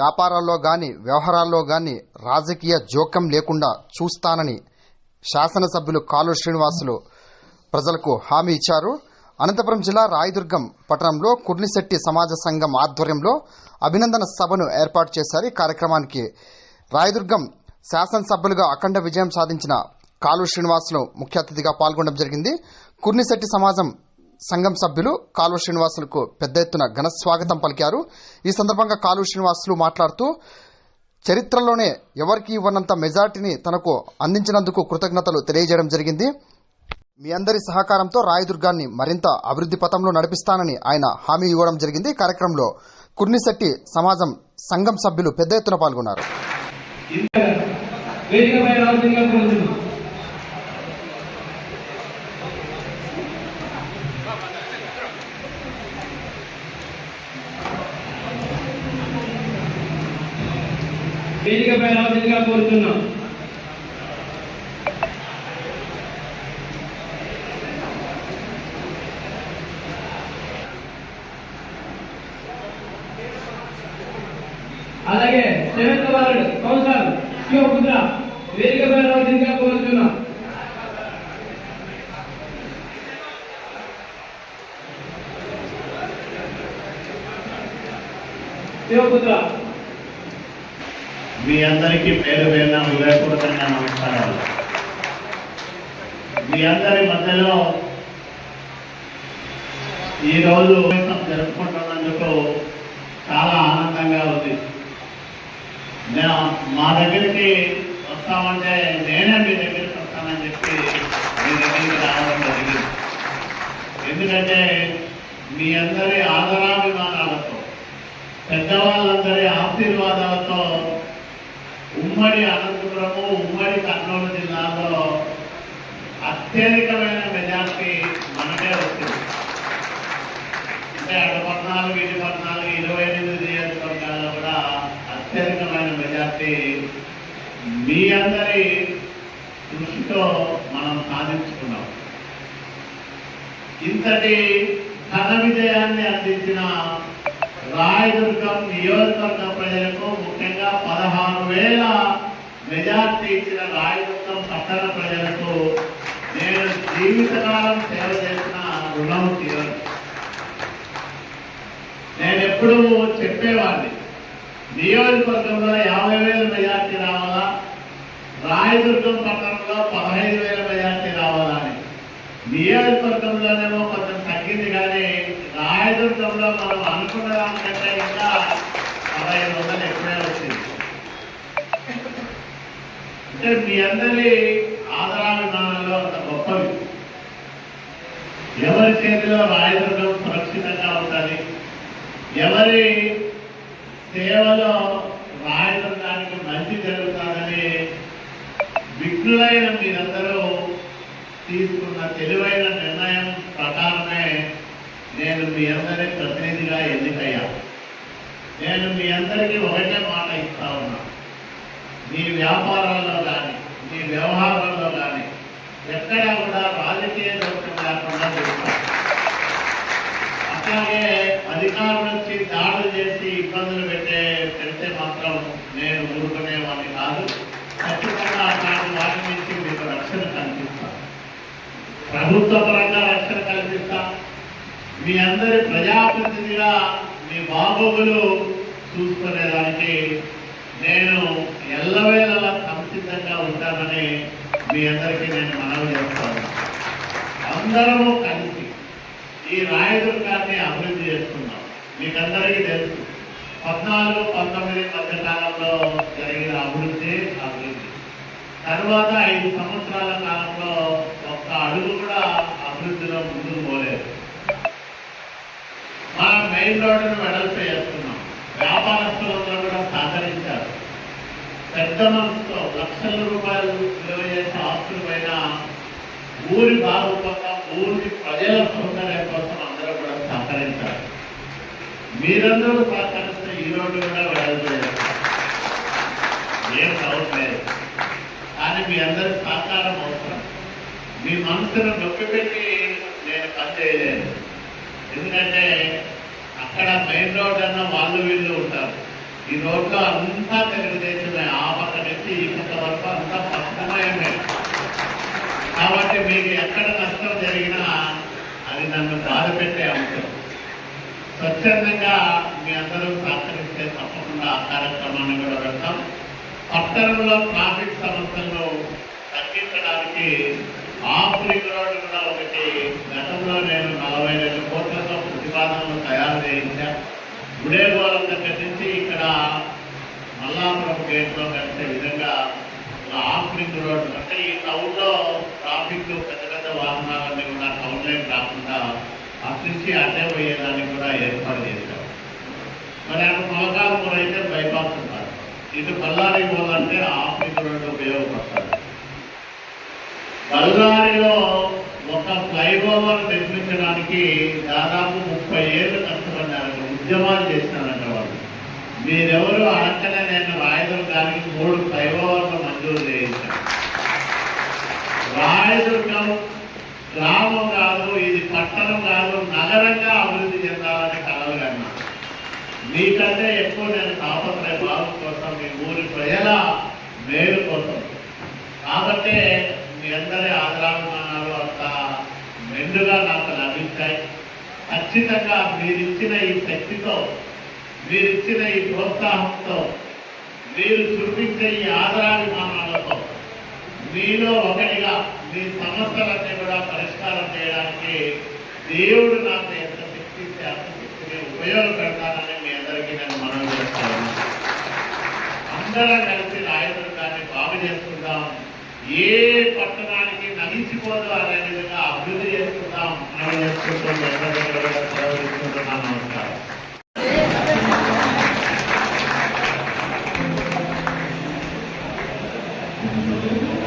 వ్యాపారాల్లో గాని వ్యవహారాల్లో గాని రాజకీయ జోక్యం లేకుండా చూస్తానని శాసనసభ్యులు కాలు శ్రీనివాసులు ప్రజలకు హామీ ఇచ్చారు. అనంతపురం జిల్లా రాయదుర్గం పట్టణంలో కుర్నిశెట్టి సమాజ సంఘం ఆధ్వర్యంలో అభినందన సభను ఏర్పాటు చేశారు. ఈ కార్యక్రమానికి రాయదుర్గం శాసనసభ్యులుగా అఖండ విజయం సాధించిన కాలు శ్రీనివాసులు ముఖ్య అతిథిగా పాల్గొనడం జరిగింది. కుర్నిశెట్టి సమాజం సంఘం సభ్యులు కాలువ శ్రీనివాసులకు పెద్ద ఎత్తున ఘన స్వాగతం పలికారు. ఈ సందర్భంగా కాలువ శ్రీనివాసులు మాట్లాడుతూ చరిత్రలోనే ఎవరికి ఇవ్వనంత మెజార్టీని తనకు అందించినందుకు కృతజ్ఞతలు తెలియజేయడం జరిగింది. మీ అందరి సహకారంతో రాయదుర్గాన్ని మరింత అభివృద్ధి పథంలో నడిపిస్తానని ఆయన హామీ ఇవ్వడం జరిగింది. కార్యక్రమంలో కుర్నిశెట్టి సమాజం సంఘం సభ్యులు పెద్ద ఎత్తున పాల్గొన్నారు. వేదికపై కోరుతున్నాం. అలాగే సెవెంత్ వార్డ్ కౌన్సిలర్ శివపుత్ర వేదికపై రావాల్సిందిగా కోరుతున్నాం. శివపుత్ర మీ అందరికీ పేరు పేరున హృదయపూర్వకంగా నమస్కారాలు. మీ అందరి మధ్యలో ఈ రోజు జరుపుకుంటున్నందుకు చాలా ఆనందంగా ఉంది. మా దగ్గరికి వస్తామంటే నేనే మీ దగ్గరికి వస్తానని చెప్పి మీ దగ్గరికి రావడం జరిగింది. ఎందుకంటే మీ అందరి ఆదరాభిమానాలతో పెద్దవాళ్ళందరి ఆశీర్వాదాలతో ఉమ్మడి అనంతపురము ఉమ్మడి కర్నూలు జిల్లాలో అత్యధికమైన మెజార్టీ మనకే వచ్చింది. అంటే అటు పద్నాలుగు ఇటు పద్నాలుగు ఇరవై ఎనిమిది నియోజకవర్గాల్లో కూడా అత్యధికమైన మెజార్టీ మీ అందరి కృషితో మనం సాధించుకున్నాం. ఇంతటి ఘన విజయాన్ని అందించిన రాయదుర్గం నియోజకవర్గ ప్రజలకు ముఖ్యంగా పదహారు వేల మెజార్టీ ఇచ్చిన రాయదుర్గం పట్టణ ప్రజలకు నేను జీవితకాలం సేవ చేసిన రుణం తీరను నేను ఎప్పుడూ చెప్పేవాడిని నియోజకవర్గంలో యాభై వేల మెజార్టీ రావాలా? రాయదుర్గం పట్టణంలో పదహైదు వేల మెజార్టీ రావాలా అని. నియోజకవర్గంలోనేమో కొంచెం తగ్గింది కానీ రాయదుర్గంలో మనం అనుకున్న దానికంటే ఇంకా పదహైదు వందలు ఎక్కువే వచ్చింది. అంటే మీ అందరి ఆదరాభిమానంలో అంత గొప్పవి. ఎవరి చేతిలో రాయదుర్గం సురక్షితంగా ఉండాలి ఎవరి సేవలో రాయదుర్గానికి మంచి జరుగుతుందని విఘ్నులైన మీరందరూ తీసుకున్న తెలివైన నిర్ణయం మీ అందరి ప్రతినిధిగా ఎన్నికయ్యా. నేను మీ అందరికీ ఒకటే మాట ఇస్తా ఉన్నా. మీ వ్యాపారాల్లో కానీ మీ వ్యవహారాల్లో కానీ ఎక్కడా కూడా రాజకీయ దోషం లేకుండా చూస్తాను అట్లాగే అధికారులు వచ్చి దాడులు చేసి ఇబ్బందులు పెట్టే పెడితే మాత్రం నేను ఊరుకునేవాడిని కాదు. ఖచ్చితంగా అట్లాంటి వాటి నుంచి మీకు రక్షణ కల్పిస్తాను. ప్రభుత్వ పరంగా మీ అందరి ప్రజాప్రతినిధిగా మీ బాబులు చూసుకునేదానికి నేను ఎల్లవేళలా సంసిద్ధంగా ఉంటానని మీ అందరికీ నేను మనవి చేస్తాను. అందరము కలిసి ఈ రాయదుర్గాన్ని అభివృద్ధి చేస్తున్నాం మీకందరికీ తెలుసు పద్నాలుగు పంతొమ్మిది మధ్య కాలంలో జరిగిన అభివృద్ధి అభివృద్ధి. తర్వాత ఐదు సంవత్సరాల కాలంలో ఒక్క అడుగు కూడా అభివృద్ధిలో ముందుకు పోలేదు. మనం మెయిన్ రోడ్డును వెడల్పు చేస్తున్నాం వ్యాపారస్తులందరూ కూడా సహకరించారు. పెద్ద మనసుతో లక్షల రూపాయలు విలువ చేసే ఆస్తుల పైన ఊరి బాగు ఊరి ప్రజల సౌకర్యం కోసం అందరూ కూడా సహకరించారు. మీరందరూ సహకరిస్తే ఈ రోడ్డు కూడా వెడల్పు చేస్తారు ఏం డౌట్ కానీ మీ అందరి సహకారం అవసరం. మీ మనసును నొప్పి పెట్టి నేను పని చేయలేను. ఎందుకంటే అక్కడ మెయిన్ రోడ్ అన్న వాళ్ళు వీళ్ళు ఉంటారు. ఈ రోడ్లో అంతా తెలుగుదేశమే ఆ పక్క నుంచి ఈ పక్క వరకు అంతా పక్కమయమే కాబట్టి మీకు ఎక్కడ నష్టం జరిగినా అది నన్ను బాధ పెట్టే అంశం. స్వచ్ఛందంగా మీ అందరూ సహకరిస్తే తప్పకుండా ఆ కార్యక్రమాన్ని కూడా పెడతాం. పట్టణంలో ట్రాఫిక్ సమస్యలను తగ్గించడానికి ఆఫ్రింగ్ రోడ్ కూడా ఒకటి గతంలో నేను ఉదయగోళం దగ్గర నుంచి ఇక్కడ మల్లాపురం గేట్లో కలిసే విధంగా ఇలా ఆఫ్రింగ్ రోడ్ అంటే ఈ టౌన్లో ట్రాఫిక్ పెద్ద పెద్ద వాహనాలన్నీ కూడా టౌన్ లైన్ కాకుండా అటు నుంచి అటే పోయేదానికి కూడా ఏర్పాటు చేశారు. మరి అక్కడ మొలకాలపురం అయితే బైపాస్ ఉంటారు. ఇటు బళ్ళారి పోవాలంటే ఆఫ్రింగ్ రోడ్డు ఉపయోగపడుతుంది బళ్ళారిలో ఒక ఫ్లైఓవర్ నిర్మించడానికి దాదాపు ముప్పై ఏళ్ళు ఉద్యమాలు చేసినారంట వాళ్ళు. మీరెవరు అడక్కనే నేను రాయదుర్గానికి మూడు ఫ్లైఓవర్లు మంజూరు చేయించాను రాయదుర్గం గ్రామం కాదు ఇది పట్టణం కాదు నగరంగా అభివృద్ధి చెందాలని కలలు కన్నా మీకంటే ఎక్కువ నేను తాపత్రయ బాగు కోసం మీ ఊరి ప్రజల మేలు కోసం కాబట్టి మీ అందరి ఆదరాభిమానాలు అంత మెండుగా నాకు లభించాయి ఖచ్చితంగా మీరిచ్చిన ఈ శక్తితో మీరిచ్చిన ఈ ప్రోత్సాహంతో మీరు చూపించే ఈ ఆధారాభిమానాలతో మీలో ఒకటిగా మీ సమస్యలన్నీ కూడా పరిష్కారం చేయడానికి దేవుడు నాకు ఎంత శక్తి ఇస్తే అంత శక్తిని ఉపయోగపెడతానని మీ అందరికీ నేను మనం చేస్తాను. అందరం కలిసి రాయదుర్గాన్ని బాగు చేసుకుందాం. ఏ పట్టణానికి నలిసిపోదు అనే విధంగా అభివృద్ధి చేసుకుందాం అని చేసుకుంటూ నమస్కారం Thank